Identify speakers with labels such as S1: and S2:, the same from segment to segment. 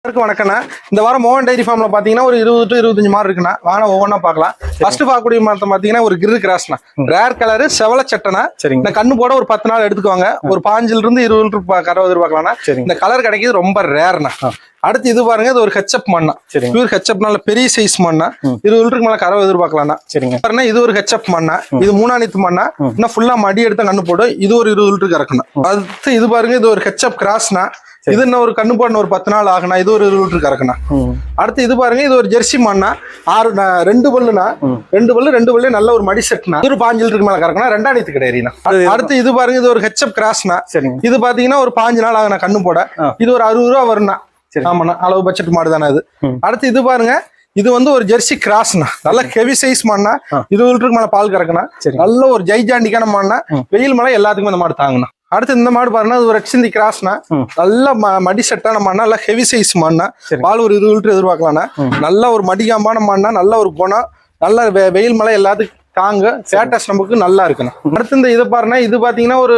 S1: எல்லாருக்கும் வணக்கண்ணா இந்த வாரம் மோகன் டைரி ஃபார்ம்ல பாத்தீங்கன்னா ஒரு இருபது டு இருபத்தஞ்சு மாடு இருக்குண்ணா. வாங்க ஒவ்வொன்றா பார்க்கலாம் ஃபர்ஸ்ட் பார்க்கக்கூடிய மாதத்தை பாத்தீங்கன்னா ஒரு கிரு கிராஸ்ண்ணா ரேர் கலரு செவல சட்டனா
S2: சரிங்க.
S1: இந்த கண்ணு போட ஒரு பத்து நாள் எடுத்துக்குவாங்க ஒரு பாஞ்சுல இருந்து இருபது லிட்டர் எதிர்பார்க்கலாம்னா
S2: சரிங்க.
S1: இந்த கலர் கிடைக்கிறது ரொம்ப
S2: ஆ.
S1: அடுத்து இது பாருங்க இது ஒரு ஹெச்அப் மண்ணா பியூர் ஹெச்அப் நல்ல பெரிய சைஸ் மண்ணா. இருபது லிட்டருக்கு மேல கறவை எதிர்பார்க்கலாம்னா
S2: சரிங்க
S1: பாருங்க இது ஒரு ஹெச்அப் மண்ணா இது மூணாணித்து மண்ணா. இன்னும் ஃபுல்லா மடி எடுத்து கண்ணு போடும் இது ஒரு இருபது லிட்டருக்கு இறக்கணும் அடுத்து இது பாருங்க இது ஒரு ஹெச்அப் கிராஸ்னா. இது இன்னும் ஒரு கண்ணு போடணும் ஒரு பத்து நாள் ஆகுனா இது ஒரு இருபது லிட்டருக்கு
S2: ம்
S1: அடுத்து இது பாருங்க இது ஒரு ஜெர்சி மண்ணா ஆறு ரெண்டு பல்லுனா. ரெண்டு பல்லு ரெண்டு பல்லு நல்ல ஒரு மடி செட்னா ஒரு பாஞ்சு லிட்டருக்கு மேல கறக்கணும் ரெண்டாயிரத்து கிடையாதுண்ணா
S2: அது-
S1: அடுத்து இது பாருங்க இது ஒரு ஹெச்அப் கிராஸ்னா இது பாத்தீங்கன்னா ஒரு பாஞ்சு நாள் ஆகுனா கண்ணு போட. இது ஒரு அறுபது ரூபா
S2: சரி.
S1: ஆமாண்ணா அளவு பட்ஜெட் மாடு தானே அது. அடுத்து இது பாருங்க இது வந்து ஒரு ஜெர்சி கிராஸ்னா நல்ல ஹெவி சைஸ் மண்ணா
S2: ஆ.
S1: இருபது லிட்டருக்கு மேல பால் கறக்கணும்
S2: சரி.
S1: நல்ல ஒரு ஜெய்ஜாண்டிக்கான மாடுனா. வெயில் மழை எல்லாத்துக்குமே இந்த மாடு தாங்கணும் அடுத்து இந்த மாடு பாருங்க அது ஒரு ரெட்சிந்தி கிராஸ்னா. நல்ல மடி செட்டான மாடுனா நல்ல ஹெவி சைஸ் மாடுனா பால் ஒரு இருபது லிட்டர் எதிர்பார்க்கலாம்னா. நல்ல ஒரு மடிகாம்பான மாடுனா நல்ல ஒரு குணம். நல்ல வெயில் மழை எல்லாத்துக்கும் தாங்க ஸ்டேட்டஸ் நமக்கு நல்லா இருக்கணும் அடுத்து இந்த இது பாருங்க இது பாத்தீங்கன்னா ஒரு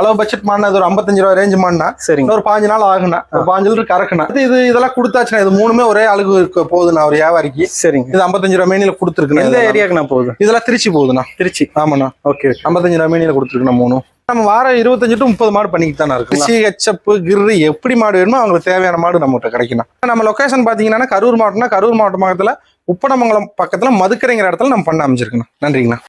S1: அளவு பட்ஜெட் மாடுனா ஒரு ஐம்பத்தஞ்சு ரூபா ரேஞ்ச் மாடுனா
S2: சரிங்க.
S1: ஒரு பாஞ்சு நாள் ஆகுனா பாஞ்சு லிட்டர் அடுத்து இது இதெல்லாம் கொடுத்தாச்சுன்னா இது மூணுமே ஒரே அழகு இருக்க போகுதுண்ணா ஒரு வியாபாரிக்கு.
S2: சரிங்க.
S1: இது ஐம்பத்தஞ்சு ரூபா மேனியில
S2: எந்த
S1: கொடுத்துருக்குண்ணா
S2: ஏரியாக்கு நான் போகுது?
S1: இதெல்லாம் திருச்சி போகுதுண்ணா.
S2: திருச்சி.
S1: ஆமாண்ணா.
S2: ஓகே
S1: ஐம்பத்தஞ்சு ரூபாய் கொடுத்துருக்கணும் மூணும் நம்ம வாரம் இருபத்தஞ்சு டு முப்பது மாடு பண்ணிக்கிட்டு தானே இருக்கு சி ஹெச்எப் கிரு எப்படி மாடு வேணுமோ அவங்களுக்கு தேவையான மாடு நம்மகிட்ட கிடைக்கணும் நம்ம லொகேஷன் பாத்தீங்கன்னா கரூர் மாவட்டம்னா கரூர் மாவட்ட பக்கத்துல உப்பனமங்கலம் பக்கத்தில் மதுக்கரைங்கிற இடத்துல நம்ம பண்ண அமைச்சிருக்கணும் நன்றிங்கண்ணா.